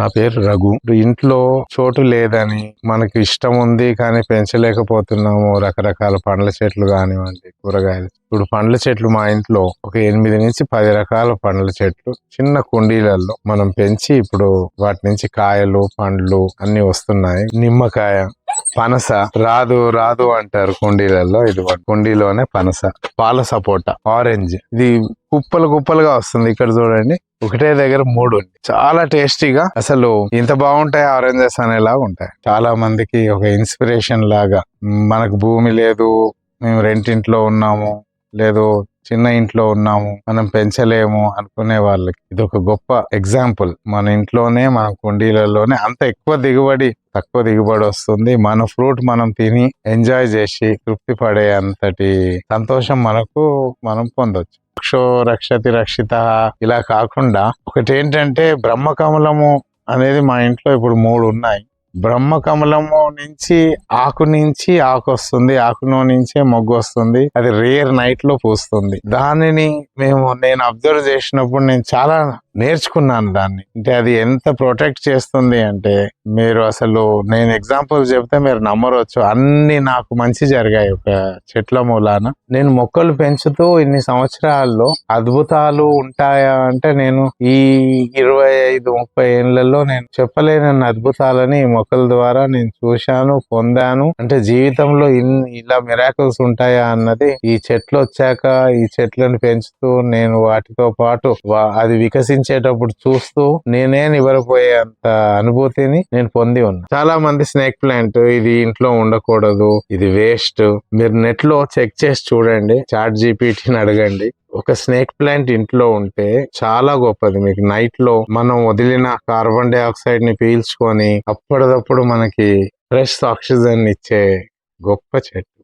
నా పేరు రఘు. ఇంట్లో చోటు లేదని మనకి ఇష్టం ఉంది కానీ పెంచలేకపోతున్నాము. రకరకాల పండ్ల చెట్లు కానివ్వండి కూరగాయలు. ఇప్పుడు పండ్ల చెట్లు మా ఇంట్లో ఒక ఎనిమిది నుంచి పది రకాల పండ్ల చెట్లు చిన్న కుండీలలో మనం పెంచి ఇప్పుడు వాటి నుంచి కాయలు పండ్లు అన్ని వస్తున్నాయి. నిమ్మకాయ పనస రాదు రాదు అంటారు కుండీలలో. ఇది కుండీలోనే పనస. పాల సపోటా ఆరెంజ్. ఇది కుప్పలు కుప్పలుగా వస్తుంది ఇక్కడ చూడండి. ఒకటే దగ్గర మూడు ఉంది. చాలా టేస్టీగా అసలు ఇంత బాగుంటాయి ఆరెంజెస్ అనేలాగా ఉంటాయి. చాలా మందికి ఒక ఇన్స్పిరేషన్ లాగా మనకు భూమి లేదు మేము రెంటింట్లో ఉన్నాము లేదు చిన్న ఇంట్లో ఉన్నాము మనం పెంచలేము అనుకునే వాళ్ళకి. ఇది ఒక గొప్ప ఎగ్జాంపుల్. మన ఇంట్లోనే మన కుండీలలోనే అంత ఎక్కువ దిగుబడి తక్కువ దిగుబడి వస్తుంది. మన ఫ్రూట్ మనం తిని ఎంజాయ్ చేసి తృప్తి పడే అంతటి సంతోషం మనకు మనం పొందొచ్చు. రక్షో రక్షతి రక్షిత ఇలా కాకుండా ఒకటి ఏంటంటే బ్రహ్మకమలము అనేది మా ఇంట్లో ఇప్పుడు మూడు ఉన్నాయి. బ్రహ్మకమలము నుంచి ఆకు నుంచి ఆకు వస్తుంది ఆకులో నుంచే మొగ్గు వస్తుంది అది రేర్ నైట్లో పూస్తుంది. దానిని మేము నేను అబ్జర్వ్ చేసినప్పుడు నేను చాలా నేర్చుకున్నాను దాన్ని. అంటే అది ఎంత ప్రొటెక్ట్ చేస్తుంది అంటే మీరు అసలు నేను ఎగ్జాంపుల్ చెప్తే మీరు నమ్మరొచ్చు. అన్ని నాకు మంచి జరిగాయి ఒక చెట్ల మూలాన. నేను మొక్కలు పెంచుతూ ఇన్ని సంవత్సరాల్లో అద్భుతాలు ఉంటాయా అంటే నేను ఈ ఇరవై ఐదు ముప్పై ఏళ్ళలో నేను చెప్పలేనన్ని అద్భుతాలని ఈ మొక్కల ద్వారా నేను చూశాను పొందాను. అంటే జీవితంలో ఇన్ని ఇలా మిరాకల్స్ ఉంటాయా అన్నది ఈ చెట్లు వచ్చాక ఈ చెట్లను పెంచుతూ నేను వాటితో పాటు అది వికసి ప్రయాణించేటప్పుడు చూస్తూ నేనే నివరపోయే అనుభూతిని నేను పొంది ఉన్నా. చాలా మంది స్నేక్ ప్లాంట్ ఇది ఇంట్లో ఉండకూడదు ఇది వేస్ట్. మీరు నెట్లో చెక్ చేసి చూడండి చాట్ జీపీటీని అడగండి. ఒక స్నేక్ ప్లాంట్ ఇంట్లో ఉంటే చాలా గొప్పది. మీకు నైట్లో మనం వదిలిన కార్బన్ డైఆక్సైడ్ని పీల్చుకొని అప్పటిదప్పుడు మనకి ఫ్రెష్ ఆక్సిజన్ ఇచ్చే గొప్ప చెట్టు.